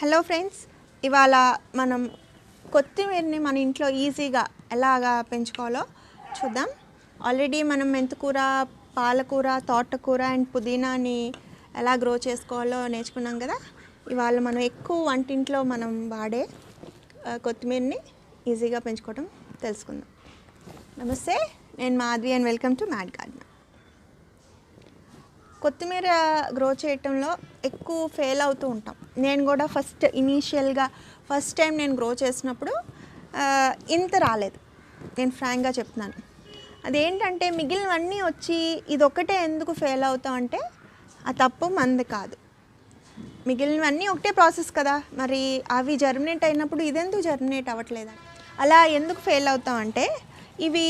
Hello friends ఇవాళ మనం కొత్తిమీరని మన ఇంట్లో ఈజీగా ఎలాగా పెంచుకోవాలో చూద్దాం. ఆల్రెడీ మనం మెంతుకూర పాలకూర తోటకూర అండ్ పుదీనాని ఎలా గ్రో చేసుకోవాలో నేర్చుకున్నాం కదా. ఇవాళ మనం ఎక్కువ వంటింట్లో మనం వాడే కొత్తిమీరని ఈజీగా పెంచుకోవడం తెలుసుకుందాం. నమస్తే నేను Madhavi and welcome to mad garden కొత్తిమీర గ్రో చేయటంలో ఎక్కువ ఫెయిల్ అవుతూ ఉంటాం. నేను కూడా ఫస్ట్ ఇనీషియల్గా ఫస్ట్ టైం నేను గ్రో చేసినప్పుడు ఇంత రాలేదు. నేను ఫ్రాంక్గా చెప్తున్నాను. అదేంటంటే మిగిలినవన్నీ వచ్చి ఇదొక్కటే ఎందుకు ఫెయిల్ అవుతాం అంటే ఆ తప్పు మంది కాదు. మిగిలినవన్నీ ఒకటే ప్రాసెస్ కదా. మరి అవి జర్మినేట్ అయినప్పుడు ఇదెందుకు జర్మినేట్ అవ్వట్లేదు అలా ఎందుకు ఫెయిల్ అవుతాం అంటే ఇవి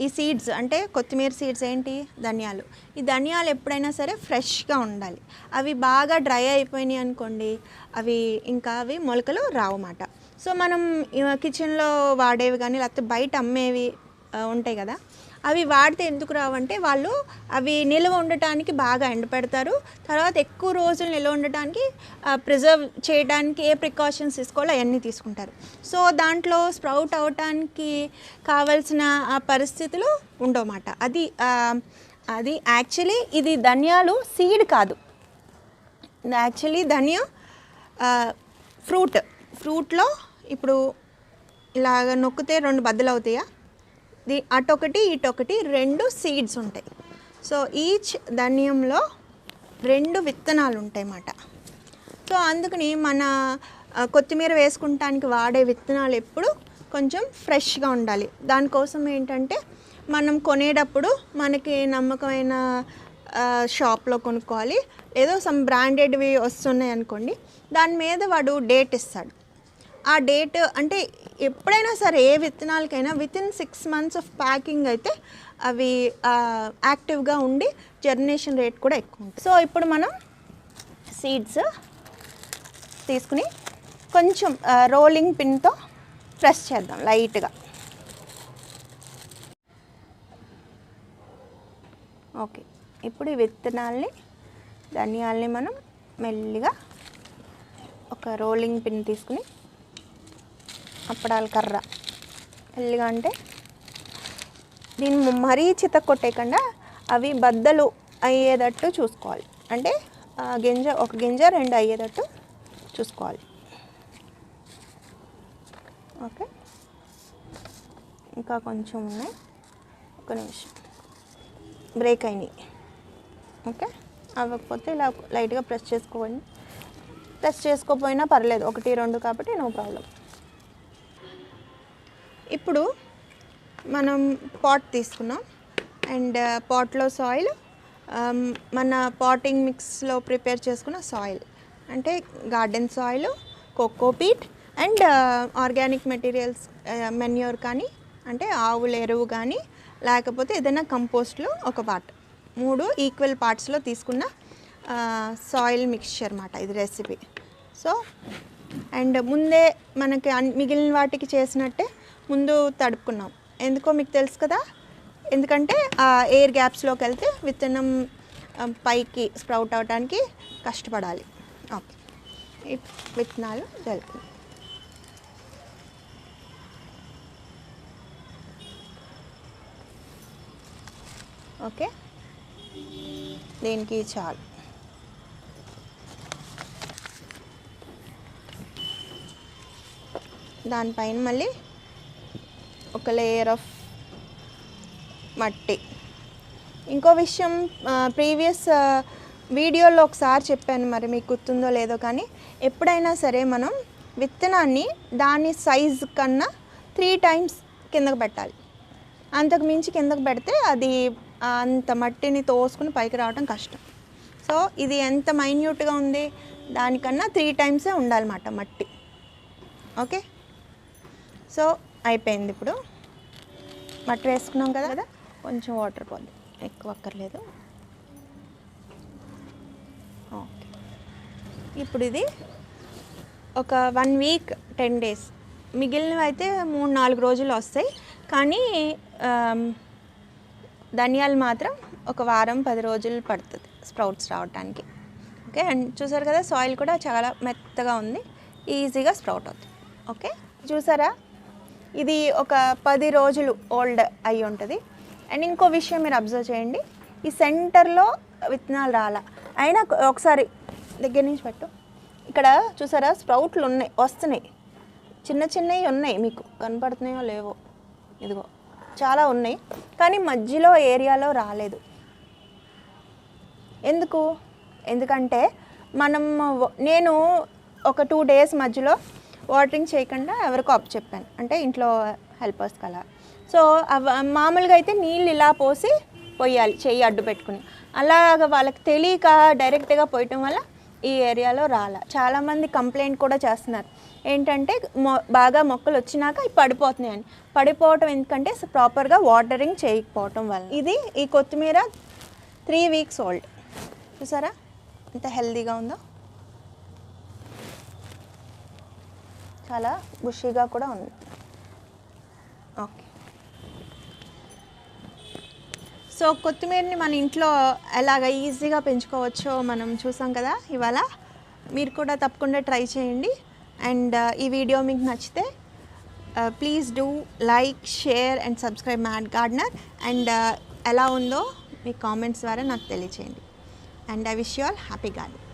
ఈ సీడ్స్ అంటే కొత్తిమీర సీడ్స్ ఏంటి? ధనియాలు. ఈ ధనియాలు ఎప్పుడైనా సరే ఫ్రెష్గా ఉండాలి. అవి బాగా డ్రై అయిపోయినాయి అనుకోండి అవి ఇంకా అవి మొలకలు రావన్నమాట సో మనం కిచెన్లో వాడేవి కానీ లేకపోతే బయట అమ్మేవి ఉంటాయి కదా? అవి వాడితే ఎందుకు రావంటే వాళ్ళు అవి నిల్వ ఉండటానికి బాగా ఎండపెడతారు తర్వాత ఎక్కువ రోజులు నిల్వ ఉండటానికి ప్రిజర్వ్ చేయడానికి ఏ ప్రికాషన్స్ తీసుకోవాలో అవన్నీ తీసుకుంటారు. సో దాంట్లో స్ప్రౌట్ అవటానికి కావాల్సిన ఆ పరిస్థితులు ఉండవన్నమాట. అది అది యాక్చువల్లీ ఇది ధనియాలు సీడ్ కాదు. యాక్చువల్లీ ధనియా ఫ్రూట్ ఫ్రూట్లో ఇప్పుడు ఇలాగ నొక్కితే రెండు బద్దలు అవుతాయా అటొకటి ఇటొకటి రెండు సీడ్స్ ఉంటాయి. సో ఈచ్ ధాన్యంలో రెండు విత్తనాలు ఉంటాయి అన్నమాట సో అందుకని మన కొత్తిమీర వేసుకుంటానికి వాడే విత్తనాలు ఎప్పుడు కొంచెం ఫ్రెష్గా ఉండాలి. దానికోసం ఏంటంటే మనం కొనేటప్పుడు మనకి నమ్మకమైన షాప్లో కొనుక్కోవాలి. ఏదో సమ్ బ్రాండెడ్వి వస్తున్నాయి అనుకోండి దాని మీద వాడు డేట్ ఇస్తాడు. ఆ డేట్ అంటే ఎప్పుడైనా సరే ఏ విత్తనాలకైనా within six months of packing అయితే అవి యాక్టివ్గా ఉండి జర్మినేషన్ రేట్ కూడా ఎక్కువ ఉంటుంది. సో ఇప్పుడు మనం సీడ్స్ తీసుకుని కొంచెం రోలింగ్ పిన్తో ప్రెస్ చేద్దాం లైట్గా ఓకే ఇప్పుడు ఈ విత్తనాల్ని ధనియాల్ని మనం మెల్లిగా ఒక రోలింగ్ పిన్ తీసుకుని అప్పడాల కర్ర. ఎల్లిగా అంటే దీన్ని మరీ చిత కొట్టేయకుండా అవి బద్దలు అయ్యేటట్టు చూసుకోవాలి. అంటే ఆ గింజ ఒక గింజ రెండు అయ్యేటట్టు చూసుకోవాలి. ఓకే. ఇంకా కొంచెం ఉన్నాయి. ఒక నిమిషం. బ్రేక్ అయినాయి. ఓకే. అవ్వకపోతే ఇలా లైట్గా ప్రెస్ చేసుకోండి. ప్రెస్ చేసుకోకపోయినా పర్లేదు. ఒకటి రెండు కాబట్టి నో ప్రాబ్లం ఇప్పుడు మనం పాట్ తీసుకున్నాం అండ్ పాట్లో సాయిల్ మన పాటింగ్ మిక్స్లో ప్రిపేర్ చేసుకున్న సాయిల్ అంటే garden soil cocopeat and organic materials manure కానీ అంటే ఆవుల ఎరువు కానీ లేకపోతే ఏదైనా కంపోస్ట్లో ఒక పార్ట్ మూడు ఈక్వల్ పార్ట్స్లో తీసుకున్న uh, సాయిల్ మిక్స్చర్ అన్నమాట ఇది రెసిపీ సో అండ్ ముందే మనకి అన్- మిగిలిన వాటికి చేసినట్టే ముందు తడుపుకున్నాం. ఎందుకో మీకు తెలుసు కదా? ఎందుకంటే ఆ ఎయిర్ గ్యాప్స్లోకి వెళ్తే విత్తనం పైకి స్ప్రౌట్ అవడానికి కష్టపడాలి. ఓకే. విత్తనాలు జల్లుకున్నాం ఓకే. దీనికి చాలు. దానిపైన మళ్ళీ ఒక లేయర్ ఆఫ్ మట్టి. ఇంకో విషయం ప్రీవియస్ వీడియోలో ఒకసారి చెప్పాను మరి మీకు గుర్తుందో లేదో కానీ ఎప్పుడైనా సరే మనం విత్తనాన్ని దాని సైజ్ కన్నా త్రీ టైమ్స్ కిందకు పెట్టాలి. అంతకు మించి కిందకు పెడితే అది అంత మట్టిని తోసుకుని పైకి రావడం కష్టం. సో ఇది ఎంత మైన్యూట్గా ఉంది దానికన్నా త్రీ టైమ్సే ఉండాలన్నమాట మట్టి. ఓకే? సో అయిపోయింది ఇప్పుడు. మట్టి వేసుకున్నాం కదా? కదా? కొంచెం వాటర్ పోద్ది. ఎక్కువ అక్కర్లేదు. ఓకే. ఇప్పుడు ఇది ఒక వన్ వీక్ టెన్ డేస్. మిగిలినవి అయితే మూడు నాలుగు రోజులు వస్తాయి. కానీ ధనియాలు మాత్రం ఒక వారం పది రోజులు పడుతుంది స్ప్రౌట్స్ రావడానికి ఓకే? అండ్ చూసారు కదా సాయిల్ కూడా చాలా మెత్తగా ఉంది. ఈజీగా స్ప్రౌట్ అవుతుంది. ఓకే? చూసారా? ఇది ఒక పది రోజులు ఓల్డ్ అయి ఉంటుంది. అండ్ ఇంకో విషయం మీరు అబ్జర్వ్ చేయండి. ఈ సెంటర్లో విత్తనాలు రాల. అయినా ఒకసారి దగ్గర నుంచి పెట్టు. ఇక్కడ చూసారా? స్ప్రౌట్లు ఉన్నాయి. వస్తున్నాయి. చిన్న చిన్నవి ఉన్నాయి మీకు. కనపడుతున్నాయో లేవో? ఇదిగో. చాలా ఉన్నాయి. కానీ మధ్యలో ఏరియాలో రాలేదు. ఎందుకు? ఎందుకంటే మనం నేను ఒక టూ డేస్ మధ్యలో వాటరింగ్ చేయకుండా ఎవరికో అప్ చెప్పాను. అంటే ఇంట్లో హెల్పర్స్ కలా. సో అవ మామూలుగా అయితే నీళ్ళు ఇలా పోసి పోయాలి చెయ్యి అడ్డు పెట్టుకుని. అలాగ వాళ్ళకి తెలియక డైరెక్ట్గా పోయటం వల్ల ఈ ఏరియాలో రాల. చాలామంది కంప్లైంట్ కూడా చేస్తున్నారు. ఏంటంటే మొ బాగా మొక్కలు వచ్చినాక ఇవి పడిపోతున్నాయని పడిపోవటం ఎందుకంటే ప్రాపర్గా వాటరింగ్ చేయకపోవటం వల్ల. ఇది ఈ కొత్తిమీర త్రీ వీక్స్ ఓల్డ్. చూసారా? ఎంత హెల్దీగా ఉందో? చాలా బుషీగా కూడా ఉంది. ఓకే. సో కొత్తిమీరని మన ఇంట్లో ఎలాగ ఈజీగా పెంచుకోవచ్చో మనం చూసాం కదా ఇవాళ. మీరు కూడా తప్పకుండా ట్రై చేయండి. అండ్ ఈ వీడియో మీకు నచ్చితే please do like share and subscribe mad gardener. And ఎలా ఉందో మీ కామెంట్స్ ద్వారా నాకు తెలియచేయండి. And I wish you all happy garden